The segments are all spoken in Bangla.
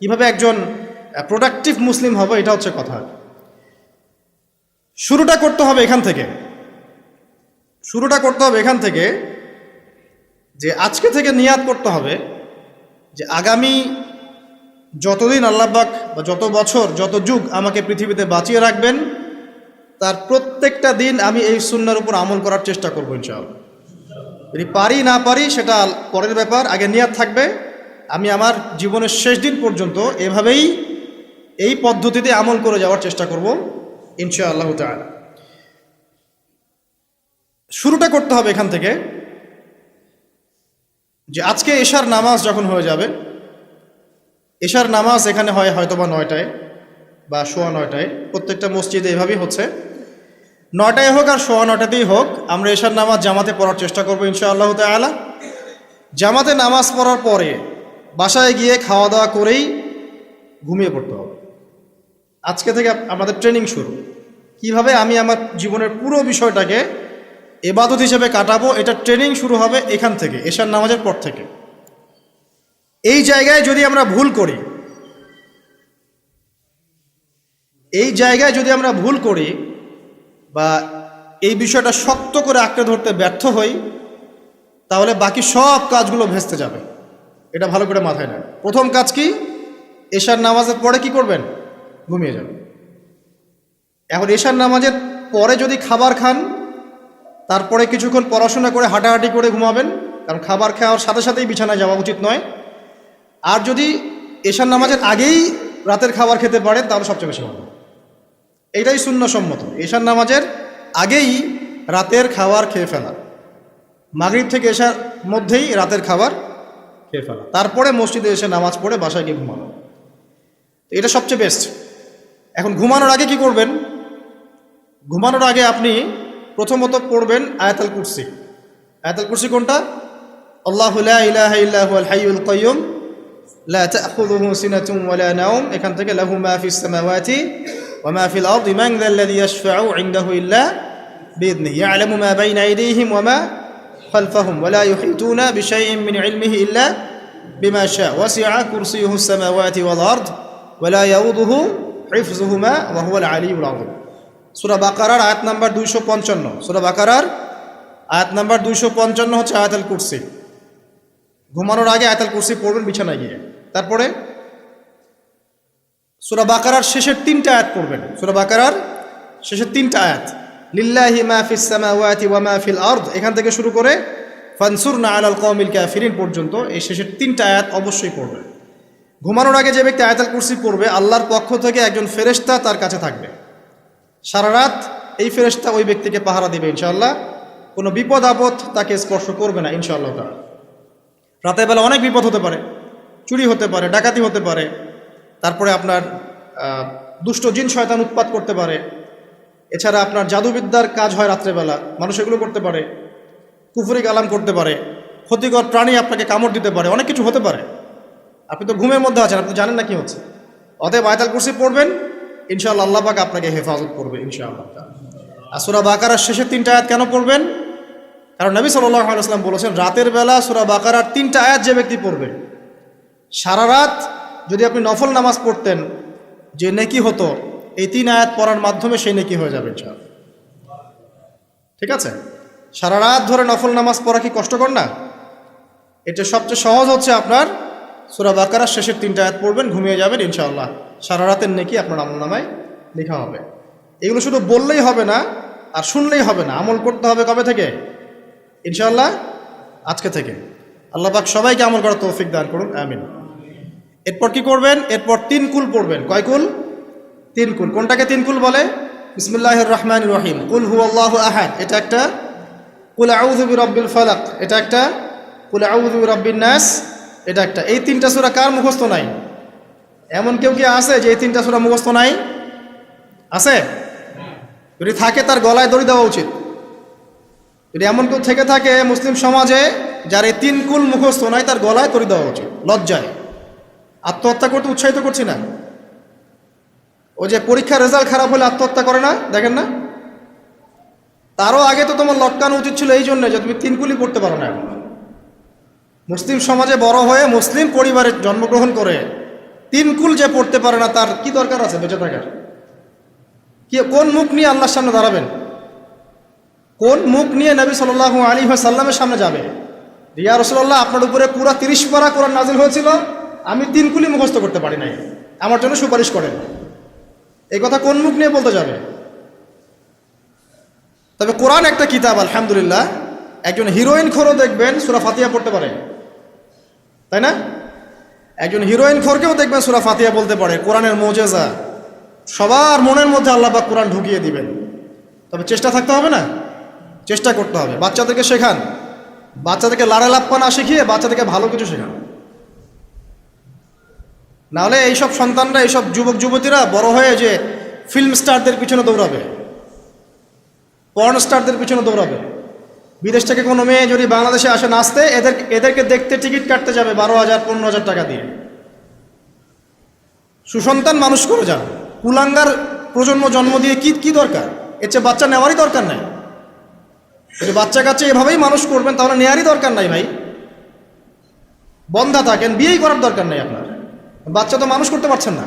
কীভাবে একজন প্রোডাক্টিভ মুসলিম হবে, এটা হচ্ছে কথা। শুরুটা করতে হবে এখান থেকে। শুরুটা করতে হবে এখান থেকে যে আজকে থেকে নিয়াত করতে হবে যে আগামী যতদিন আল্লাহবাক বা যত বছর, যত যুগ আমাকে পৃথিবীতে বাঁচিয়ে রাখবেন, তার প্রত্যেকটা দিন আমি এই সুন্নার উপর আমল করার চেষ্টা করব, ইনশাআল্লাহ। যদি পারি, না পারি, সেটা পরের ব্যাপার। আগে নিয়াত থাকবে। আমি আমার জীবনের শেষ দিন পর্যন্ত এভাবেই এই পদ্ধতিতে আমল করে যাওয়ার চেষ্টা করব ইনশা আল্লাহ শুরুটা করতে হবে এখান থেকে যে আজকে এশার নামাজ যখন হয়ে যাবে, এশার নামাজ এখানে হয় হয়তো বা নয়টায় বা সোয়া নয়টায়, প্রত্যেকটা মসজিদে এভাবেই হচ্ছে। নয়টায় হোক আর সোয়া নয়টাতেই হোক, আমরা এশার নামাজ জামাতে পড়ার চেষ্টা করব ইনশা আল্লাহ তালা জামাতে নামাজ পড়ার পরে বাসায় গিয়ে খাওয়া দাওয়া করেই ঘুমিয়ে পড়তে হবে। আজকে থেকে আমাদের ট্রেনিং শুরু। কীভাবে আমি আমার জীবনের পুরো বিষয়টাকে এবাদত হিসেবে কাটাবো, এটা ট্রেনিং শুরু হবে এখান থেকে, এশার নামাজের পর থেকে। এই জায়গায় যদি আমরা ভুল করি, এই জায়গায় যদি আমরা ভুল করি বা এই বিষয়টা শক্ত করে আঁকড়ে ধরতে ব্যর্থ হই, তাহলে বাকি সব কাজগুলো ভেস্তে যাবে। এটা ভালো করে মাথায় নেন। প্রথম কাজ কি? এশার নামাজের পরে কি করবেন? ঘুমিয়ে যাবেন। এখন এশার নামাজের পরে যদি খাবার খান, তারপরে কিছুক্ষণ পড়াশোনা করে হাঁটাহাঁটি করে ঘুমাবেন, কারণ খাবার খাওয়ার সাথে সাথেই বিছানায় যাওয়া উচিত নয়। আর যদি এশার নামাজের আগেই রাতের খাবার খেতে পারেন, তাহলে সবচেয়ে বেশি ভালো। এইটাই শূন্য সম্মত এশার নামাজের আগেই রাতের খাবার খেয়ে ফেলা মাগরিব থেকে এসার মধ্যেই রাতের খাবার খেয়ে ফেলা। তারপরে মসজিদে এসে নামাজ পড়ে বাসায় গিয়ে ঘুমানো। তো এটা সবচেয়ে বেস্ট এখন ঘুমানোর আগে কি করবেন? ঘুমানোর আগে আপনি প্রথমত পড়বেন আয়াতাল কুরসি। আয়াতাল কুরসি কোনটা? আল্লাহ লা ইলাহা ইল্লা হুয়াল হাইয়ুল কাইয়ুম, লা এখান থেকে লাহু মা خلفهم ولا يحيطون بشيء من علمه إلا بما شاء وسع كرسيه السماوات والأرض ولا يؤوده حفظهما وهو العلي العظيم সুরা বাকারার আয়াত নাম্বার দুইশো পঞ্চান্ন সুরা বাকারার আয়াত নাম্বার দুইশো পঞ্চান্ন হচ্ছে আয়াতাল কুরসি ঘুমানোর আগে আয়াতাল কুরসি পড়বেন বিছানায় গিয়ে তারপরে সুরা বাকারার শেষের তিনটা আয়াত পড়বেন সুরা বাকারার শেষের তিনটা আয়াত ওয়া এখান থেকে শুরু করে ফানসুরনা আলাল কওমিল কাফিরিন পর্যন্ত এই শেষের তিনটা আয়াত অবশ্যই পড়বে। ঘুমানোর আগে যে ব্যক্তি আয়াতাল কুরসি পড়বে, আল্লাহর পক্ষ থেকে একজন ফেরেশতা তার কাছে থাকবে। সারা রাত এই ফেরেশতা ওই ব্যক্তিকে পাহারা দেবে ইনশাআল্লাহ। কোনো বিপদ আপদ তাকে স্পর্শ করবে না ইনশাআল্লাহ তাআলা। রাতের বেলা অনেক বিপদ হতে পারে, চুরি হতে পারে, ডাকাতি হতে পারে, তারপরে আপনার দুষ্ট জিন শয়তান উৎপাত করতে পারে এছাড়া আপনার জাদুবিদ্যার কাজ হয় রাত্রেবেলা। মানুষ এগুলো করতে পারে। কুফুরি কালাম করতে পারে। ক্ষতিকর প্রাণী আপনাকে কামড় দিতে পারে। অনেক কিছু হতে পারে। আপনি তো ঘুমের মধ্যে আছেন, আপনি জানেন না কি হচ্ছে। অতএব আয়তাল কুরসি পড়বেন, ইনশাআল্লাহ আল্লাহ পাক আপনাকে হেফাজত করবে, ইনশাআল্লাহ আর সুরা বাকারার শেষের তিনটা আয়াত কেন পড়বেন? কারণ নবী সাল্লাহ আলাইসলাম বলেছেন, রাতের বেলা সুরা বাকারার তিনটা আয়াত যে ব্যক্তি পড়বে, সারা রাত যদি আপনি নফল নামাজ পড়তেন, যে নেকি হতো এই তিন আয়াত পড়ার মাধ্যমে সেই নেকি হয়ে যাবে, ইনশাআল্লাহ। ঠিক আছে? সারা রাত ধরে নফল নামাজ পড়া কি কষ্টকর না? এটা সবচেয়ে সহজ হচ্ছে আপনার সুরা বাকারার শেষের তিনটা আয়াত পড়বেন, ঘুমিয়ে যাবেন, ইনশাআল্লাহ। সারা রাতের নেকি আপনার আমল নামায় লেখা হবে। এগুলো শুধু বললেই হবে না, আর শুনলেই হবে না। আমল করতে হবে কবে থেকে? ইনশাআল্লাহ, আজকে থেকে। আল্লাহ পাক সবাইকে আমল করার তৌফিক দান করুন, আমিন। এরপর কি করবেন? এরপর তিন কুল পড়বেন। কয় কুল? তিন কুল। কোনটাকে তিন কুল বলে? বিসমিল্লাহ রহমান রহিম। কুল হু আল্লাহ আহাদ। এটা একটা কুল আউযু রব্বিল ফালাক। এটা একটা কুল আউযু রব্বিন নাস। এটা একটা। এই তিনটা সূরা কার মুখস্থ নাই? এমন কেউ কি আছে যে এই তিনটা সূরা মুখস্থ নাই? আছে? যদি থাকে তার গলায় দড়ি দেওয়া উচিত। যদি এমন কেউ থেকে থাকে মুসলিম সমাজে যার এই তিন কুল মুখস্থ নাই, তার গলায় দড়ি দেওয়া উচিত। লজ্জায়। আত্মহত্যা করতে উৎসাহিত করছি না। ও যে পরীক্ষার রেজাল্ট খারাপ হলে আত্মহত্যা করে না? দেখেন না? তারও আগে তো তোমার লটকানো উচিত ছিল এই জন্য যে তুমি তিন কুলি পড়তে পারো না এখন। মুসলিম সমাজে বড় হয়ে মুসলিম পরিবারে জন্মগ্রহণ করে তিন কুল যে পড়তে পারে না, তার কি দরকার আছে বেঁচে থাকার? কি, কোন মুখ নিয়ে আল্লাহর সামনে দাঁড়াবেন? কোন মুখ নিয়ে নবী সাল আলী সাল্লামের সামনে যাবে? রিয়া রসুল্লাহ আপনার উপরে পুরা তিরিশ পারা কোরআন নাজিল হয়েছিল, আমি তিন কুলি মুখস্থ করতে পারি নাই। আমার জন্য সুপারিশ করেন। এই কথা কোন মুখ নিয়ে বলতে যাবে? তবে কোরআন একটা কিতাব, আলহামদুলিল্লাহ। একজন হিরোইন খোরও দেখবেন, সুরা ফাতিয়া পড়তে পারে। তাই না? একজন হিরোইন খোরকেও দেখবেন, সুরা ফাতিয়া বলতে পারে। কোরআনের মোজেজা। সবার মনের মধ্যে আল্লাহ পাক কোরআন ঢুকিয়ে দিবেন। তবে চেষ্টা থাকতে হবে না? চেষ্টা করতে হবে। বাচ্চাদেরকে শেখান। বাচ্চাদেরকে লাড়া লাপ্পা না শিখিয়ে বাচ্চাদেরকে ভালো কিছু শেখান। নাহলে এইসব সন্তানরা, এইসব যুবক যুবতীরা বড় হয়ে যে ফিল্ম স্টারদের পিছনে দৌড়াবে পর্ন স্টারদের পিছনে দৌড়াবে। বিদেশ থেকে কোনো মেয়ে যদি বাংলাদেশে আসে নাচতে, এদের, এদেরকে দেখতে টিকিট কাটতে যাবে বারো হাজার, পনেরো হাজার টাকা দিয়ে। সুসন্তান মানুষ করে যান কুলাঙ্গার প্রজন্ম জন্ম দিয়ে কি কি দরকার? এর চেয়ে বাচ্চা নেওয়ারই দরকার নাই। যদি বাচ্চা কাচ্চা এভাবেই মানুষ করবেন, তাহলে নেওয়ারই দরকার নাই ভাই। বন্ধা থাকেন, বিয়েই করার দরকার নাই আপনার। বাচ্চা তো মানুষ করতে পারছেন না।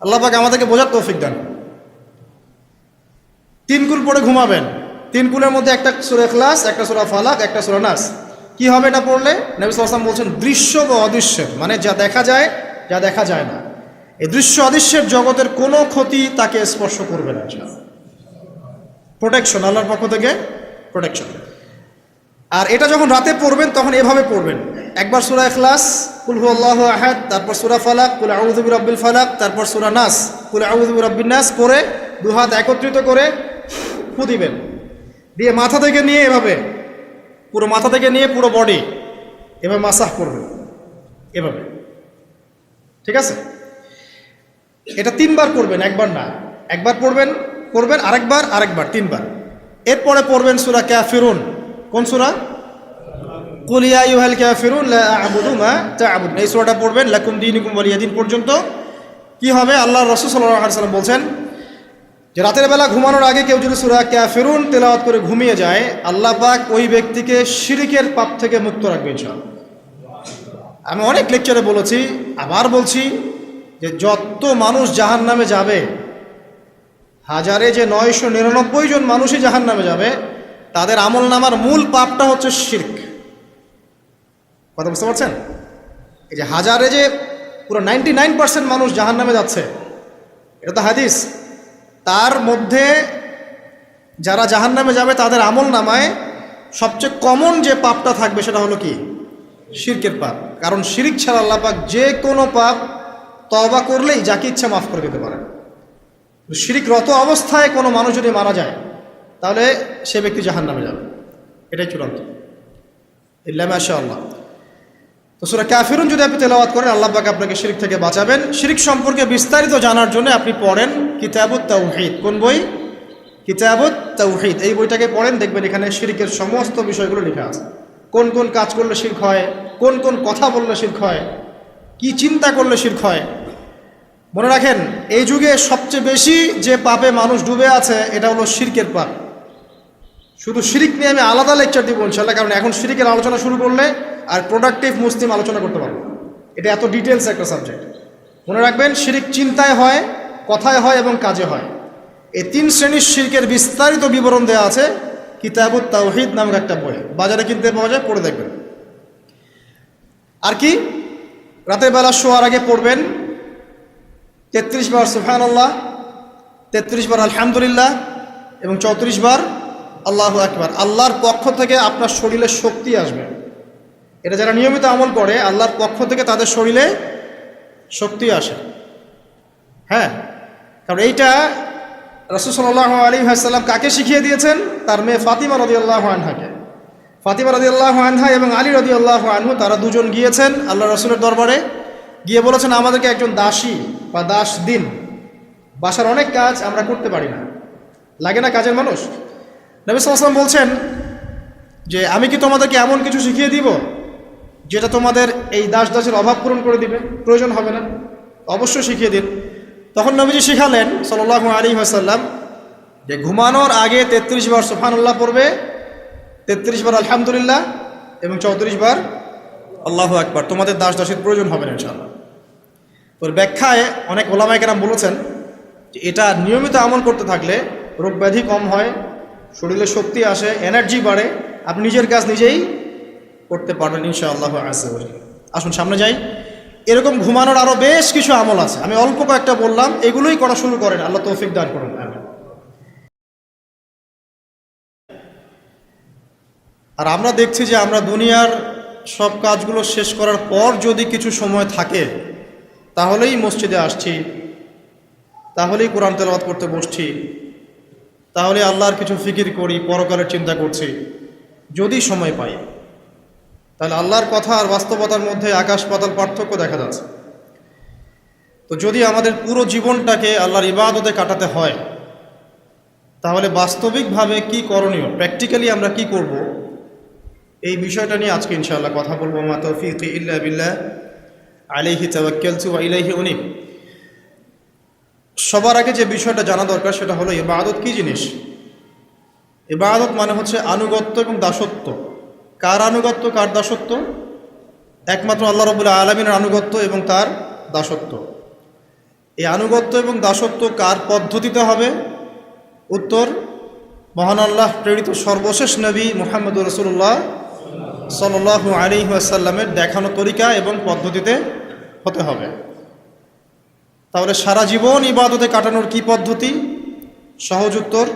আল্লাহ পাক আমাদেরকে বোঝার তৌফিক দেন। তিন কুল পড়ে ঘুমাবেন। তিন কুলের মধ্যে একটা সুরা ক্লাস একটা সুরা ফালাক, একটা সুরা নাস। কি হবে এটা পড়লে? নবী সাল্লাম বলছেন, দৃশ্য বা অদৃশ্যের মানে যা দেখা যায়, যা দেখা যায় না। এই দৃশ্য অদৃশ্যের জগতের কোনো ক্ষতি তাকে স্পর্শ করবে না প্রোটেকশন আল্লাহর পক্ষ থেকে প্রোটেকশন আর এটা যখন রাতে পড়বেন, তখন এভাবে পড়বেন। একবার সুরা এখলাস কুল হু আল্লাহ আহাদ, তারপর সুরা ফালাক, কুল আউযুবি রব্বিল ফালাক, তারপর সুরা নাস, কুল আউযুবি রব্বিন নাস দু হাত একত্রিত করে ফু দিবেন। দিয়ে মাথা থেকে নিয়ে এভাবে, পুরো মাথা থেকে নিয়ে পুরো বডি এভাবে মাসাহ করবেন। এভাবে। ঠিক আছে? এটা তিনবার করবেন একবার না। একবার পড়বেন করবেন আরেকবার আরেকবার, তিনবার। এরপরে পড়বেন সুরা ক্যাফিরুন কোন সুরা? কুলিয়া ইউহাল ক্যাফিরুন লা আ'বুদু মা তা'বুদুন। এই সূরাটা পড়বেন, লাকুম দীনুকুম ওয়ালিয়াদিন পর্যন্ত। কি হবে? আল্লাহ রাসূল সাল্লাল্লাহু সাল্লাম বলছেন যে রাতের বেলা ঘুমানোর আগে কেউ যদি সুরা ক্যাফিরুন তেলাওয়াত করে ঘুমিয়ে যায়, আল্লাহ পাক ওই ব্যক্তিকে শিরিকের পাপ থেকে মুক্ত রাখবে ইনশাআল্লাহ। আমি অনেক লেকচারে বলেছি, আবার বলছি যে যত মানুষ জাহান নামে যাবে, হাজারে যে নয়শো নিরানব্বই জন মানুষই জাহান নামে যাবে তাদের আমল নামার মূল পাপটা হচ্ছে শির্ক। কথা বুঝতে পারছেন? এই যে হাজারে যে পুরো নাইনটি নাইন পার্সেন্ট মানুষ জাহান নামে যাচ্ছে, এটা তো হাদিস। তার মধ্যে যারা জাহান নামে যাবে, তাদের আমল নামায় সবচেয়ে কমন যে পাপটা থাকবে সেটা হলো কি? শিরকের পাপ। কারণ শিরিক ছাড়া আল্লাহ পাক যে কোনো পাপ তবা করলেই যাকে ইচ্ছা মাফ করে দিতে পারে শিরিকরত অবস্থায় কোনো মানুষ যদি মারা যায় তাহলে সে ব্যক্তি জাহান নামে যাবে। এটাই চূড়ান্ত। ইল্লামাশা আল্লাহ তো সুরা ক্যাফিরুন যদি আপনি তেলাওয়াত করেন, আল্লাহ পাক আপনাকে শিরিক থেকে বাঁচাবেন। শিরিক সম্পর্কে বিস্তারিত জানার জন্য আপনি পড়েন কিতাবুত তাওহিদ। কোন বই? কিতাবুত তাওহিদ। এই বইটাকে পড়েন, দেখবেন এখানে শিরিকের সমস্ত বিষয়গুলো লেখা আছে। কোন কোন কাজ করলে শির্ক হয়, কোন কোন কথা বললে শির্ক হয়, কি চিন্তা করলে শির্ক হয়। মনে রাখেন, এই যুগে সবচেয়ে বেশি যে পাপে মানুষ ডুবে আছে, এটা হলো শিরকের পাপ। শুধু শিরিক নিয়ে আমি আলাদা লেকচার দিব ইনশাল্লাহ কারণ এখন শিরিকের আলোচনা শুরু করলে আর প্রোডাক্টিভ মুসলিম আলোচনা করতে পারব এটা এত ডিটেলস একটা সাবজেক্ট মনে রাখবেন, শিরিক চিন্তায় হয়, কথায় হয় এবং কাজে হয়। এই তিন শ্রেণির শিরকের বিস্তারিত বিবরণ দেওয়া আছে কিতাবুত তাওহিদ নামক একটা বই। বাজারে কিনতে পাওয়া যায়, পড়ে দেখবেন। আর কি? রাতের বেলা শোয়ার আগে পড়বেন। তেত্রিশ বার সুফান আল্লাহ তেত্রিশ বার আলহামদুলিল্লাহ এবং চৌত্রিশ বার আল্লাহ একবার আল্লাহর পক্ষ থেকে আপনার শরীরে শক্তি আসবে। এটা যারা নিয়মিত আমল করে, আল্লাহর পক্ষ থেকে তাদের শরীরে শক্তি আসে। হ্যাঁ? কারণ এইটা রসুল সাল্লাহ আলী সাল্লাম কাকে শিখিয়ে দিয়েছেন? তার মেয়ে ফাতিমা রদি আল্লাহ আনহাকে। ফাতিমা রদি আল্লাহ আনহা এবং আলী রদি আল্লাহ আনহু, তারা দুজন গিয়েছেন আল্লাহ রসুলের দরবারে। গিয়ে বলেছেন, আমাদেরকে একজন দাসী বা দাস দিন। বাসার অনেক কাজ আমরা করতে পারি না। লাগে না কাজের মানুষ? নবী সাল্লাম বলছেন যে, আমি কি তোমাদেরকে এমন কিছু শিখিয়ে দিব যেটা তোমাদের এই দাস দাসের অভাব পূরণ করে দিবে? প্রয়োজন হবে না। অবশ্যই শিখিয়ে দিন। তখন নবীজি শিখালেন সাল্লাহ আলী আসাল্লাম যে, ঘুমানোর আগে তেত্রিশ বার সুফানুল্লাহ পড়বে, তেত্রিশ বার আলহামদুলিল্লাহ এবং চৌত্রিশ বার আল্লাহ একবার তোমাদের দাস দাসের প্রয়োজন হবে না ইনশাআল্লাহ। ওর ব্যাখ্যায় অনেক ওলামাইকেরাম বলেছেন যে, এটা নিয়মিত আমল করতে থাকলে রোগ ব্যাধি কম হয় শরীরে শক্তি আসে এনার্জি বাড়ে, আপনি নিজের কাজ নিজেই করতে পারবেন ইনশাআল্লাহ আসে আসুন, সামনে যাই। এরকম ঘুমানোর আরও বেশ কিছু আমল আছে। আমি অল্প কয়েকটা বললাম, এগুলোই করা শুরু করেন, আল্লাহ তৌফিক দান করুন। আর আমরা দেখছি যে আমরা দুনিয়ার সব কাজগুলো শেষ করার পর যদি কিছু সময় থাকে, তাহলেই মসজিদে আসছি, তাহলেই কোরআন তেলাওয়াত করতে বসছি তাহলে আল্লাহর কিছু ফিকির করি, পরকালের চিন্তা করছি। যদি সময় পাই। তাহলে আল্লাহর কথা আর বাস্তবতার মধ্যে আকাশ পাতাল পার্থক্য দেখা যাচ্ছে। তো যদি আমাদের পুরো জীবনটাকে আল্লাহর ইবাদতে কাটাতে হয়, তাহলে বাস্তবিকভাবে কি করণীয়? প্র্যাকটিক্যালি আমরা কি করব? এই বিষয়টা নিয়ে আজকে ইনশাআল্লাহ কথা বলব। মা তৌফিক ইল্লা বিল্লাহ। আলাইহি তাওয়াক্কালতু ওয়া ইলাইহি উনিব। সবার আগে যে বিষয়টা জানা দরকার সেটা হলো ইবাদত কি জিনিস? ইবাদত মানে হচ্ছে আনুগত্য এবং দাসত্ব। কার আনুগত্য, কার দাসত্ব? একমাত্র আল্লাহ রবুল্লাহ আলমিনের আনুগত্য এবং তার দাসত্ব। এই আনুগত্য এবং দাসত্ব কার পদ্ধতিতে হবে? উত্তর, মহান আল্লাহ প্রেরিত সর্বশেষ নবী মোহাম্মদ রসুল্লাহ সাল্লাহ আলী আসাল্লামের দেখানো তরিকা এবং পদ্ধতিতে হতে হবে। তাহলে সারা জীবন ইবাদতে কাটানোর কি পদ্ধতি? সহজ উত্তর,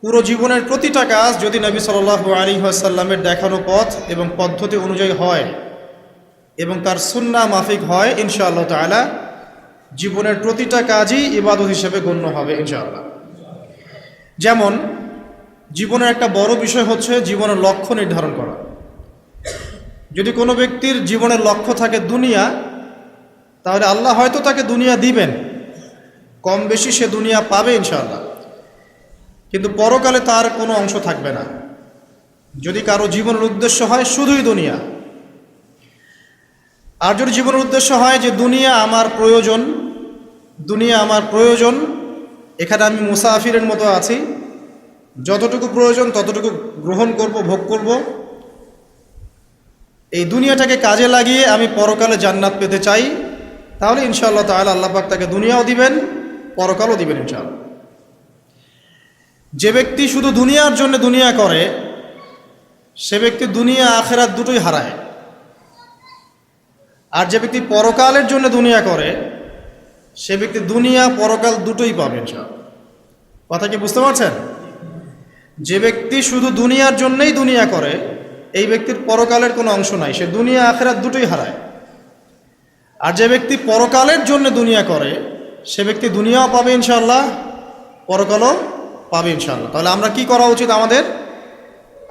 পুরো জীবনের প্রতিটা কাজ যদি নবী সাল্লাহ আলী আসাল্লামের দেখানো পথ এবং পদ্ধতি অনুযায়ী হয় এবং তার সুন্না মাফিক হয়, ইনশাআল্লাহ তালা জীবনের প্রতিটা কাজই ইবাদত হিসেবে গণ্য হবে, ইনশাআল্লাহ। যেমন, জীবনের একটা বড় বিষয় হচ্ছে জীবনের লক্ষ্য নির্ধারণ করা। যদি কোনো ব্যক্তির জীবনের লক্ষ্য থাকে দুনিয়া তাহলে আল্লাহ হয়তো তাকে দুনিয়া দিবেন। কম বেশি সে দুনিয়া পাবে ইনশাআল্লাহ। কিন্তু পরকালে তার কোনো অংশ থাকবে না। যদি কারও জীবনের উদ্দেশ্য হয় শুধুই দুনিয়া। আর যদি জীবনের উদ্দেশ্য হয় যে দুনিয়া আমার প্রয়োজন, দুনিয়া আমার প্রয়োজন, এখানে আমি মুসাফিরের মতো আছি, যতটুকু প্রয়োজন ততটুকু গ্রহণ করব, ভোগ করব। এই দুনিয়াটাকে কাজে লাগিয়ে আমি পরকালে জান্নাত পেতে চাই। তাহলে ইনশাআল্লাহ তাহলে আল্লাপাক তাকে দুনিয়াও দিবেন, পরকালও দিবেন ইনশাআল্লাহ। যে ব্যক্তি শুধু দুনিয়ার জন্য দুনিয়া করে, সে ব্যক্তি দুনিয়া, আখেরাত দুটোই হারায়। আর যে ব্যক্তি পরকালের জন্য দুনিয়া করে, সে ব্যক্তি দুনিয়া, পরকাল দুটোই পাবে কথা কি বুঝতে পারছেন? যে ব্যক্তি শুধু দুনিয়ার জন্যই দুনিয়া করে, এই ব্যক্তির পরকালের কোনো অংশ নাই, সে দুনিয়া, আখেরাত দুটোই হারায়। আর যে ব্যক্তি পরকালের জন্য দুনিয়া করে, সে ব্যক্তি দুনিয়াও পাবে ইনশাল্লাহ পরকালও পাবে ইনশাল্লাহ তাহলে আমরা কি করা উচিত আমাদের?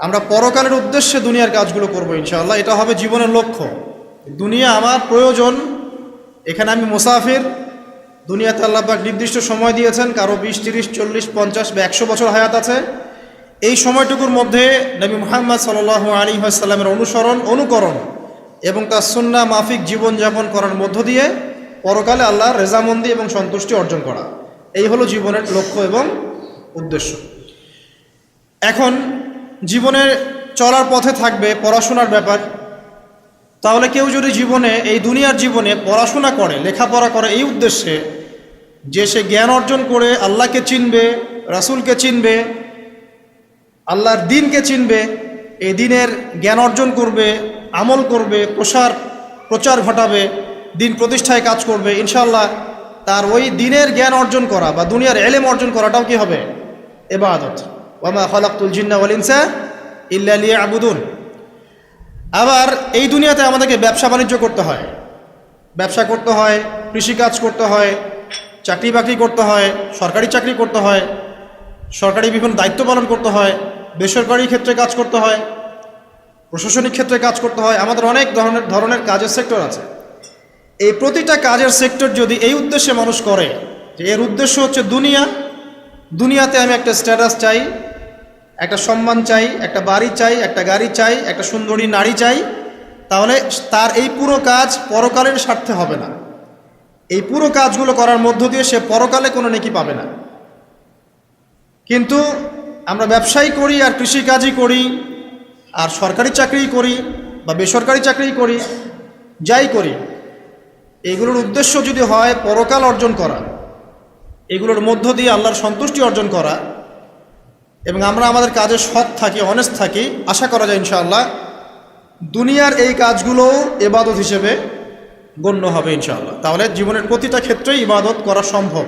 আমরা পরকালের উদ্দেশ্যে দুনিয়ার কাজগুলো করব ইনশাল্লাহ এটা হবে জীবনের লক্ষ্য। দুনিয়া আমার প্রয়োজন, এখানে আমি মুসাফির, দুনিয়াতে আল্লাহবাক নির্দিষ্ট সময় দিয়েছেন, কারও বিশ, তিরিশ, চল্লিশ, পঞ্চাশ বা একশো বছর হায়াত আছে। এই সময়টুকুর মধ্যে নবী মোহাম্মদ সাল আলী সাল্লামের অনুসরণ, অনুকরণ এবং তার সুন্না মাফিক জীবনযাপন করার মধ্য দিয়ে পরকালে আল্লাহর রেজামন্দি এবং সন্তুষ্টি অর্জন করা। এই হলো জীবনের লক্ষ্য এবং উদ্দেশ্য। এখন জীবনের চলার পথে থাকবে পড়াশোনার ব্যাপার। তাহলে কেউ যদি জীবনে, এই দুনিয়ার জীবনে পড়াশোনা করে, লেখাপড়া করে এই উদ্দেশ্যে যে সে জ্ঞান অর্জন করে, আল্লাহকে চিনবে, রাসুলকে চিনবে, আল্লাহর দিনকে চিনবে, এই দিনের জ্ঞান অর্জন করবে আমল করবে, প্রসার, প্রচার ঘটাবে, দিন প্রতিষ্ঠায় কাজ করবে ইনশাল্লাহ তার ওই দিনের জ্ঞান অর্জন করা বা দুনিয়ার এলেম অর্জন করাটাও কি হবে? এবাদত ওয়ামা খলাকুল জিন্না ওয়ালিনসা ইল্লা লিয়া আবুদুন আবার এই দুনিয়াতে আমাদেরকে ব্যবসা বাণিজ্য করতে হয়। ব্যবসা করতে হয়, কৃষিকাজ করতে হয়, চাকরি বাকরি করতে হয়, সরকারি চাকরি করতে হয়, সরকারি বিভিন্ন দায়িত্ব পালন করতে হয়, বেসরকারি ক্ষেত্রে কাজ করতে হয় প্রশাসনিক ক্ষেত্রে কাজ করতে হয়, আমাদের অনেক ধরনের ধরনের কাজের সেক্টর আছে। এই প্রতিটা কাজের সেক্টর যদি এই উদ্দেশ্যে মানুষ করে, যে এর উদ্দেশ্য হচ্ছে দুনিয়া, দুনিয়াতে আমি একটা স্ট্যাটাস চাই, একটা সম্মান চাই, একটা বাড়ি চাই, একটা গাড়ি চাই, একটা সুন্দরী নারী চাই, তাহলে তার এই পুরো কাজ পরকালের স্বার্থে হবে না। এই পুরো কাজগুলো করার মধ্য দিয়ে সে পরকালে কোনো নেকি পাবে না। কিন্তু আমরা ব্যবসায়ী করি আর কৃষিকাজই করি আর সরকারি চাকরি করি বা বেসরকারি চাকরি করি, যাই করি। এগুলোর উদ্দেশ্য যদি হয় পরকাল অর্জন করা, এগুলোর মধ্য দিয়ে আল্লাহর সন্তুষ্টি অর্জন করা, এবং আমরা আমাদের কাজে সৎ থাকি অনেস্ট থাকি, আশা করা যায় ইনশাআল্লাহ, দুনিয়ার এই কাজগুলো এবাদত হিসেবে গণ্য হবে ইনশাআল্লাহ। তাহলে জীবনের প্রতিটা ক্ষেত্রেই ইবাদত করা সম্ভব।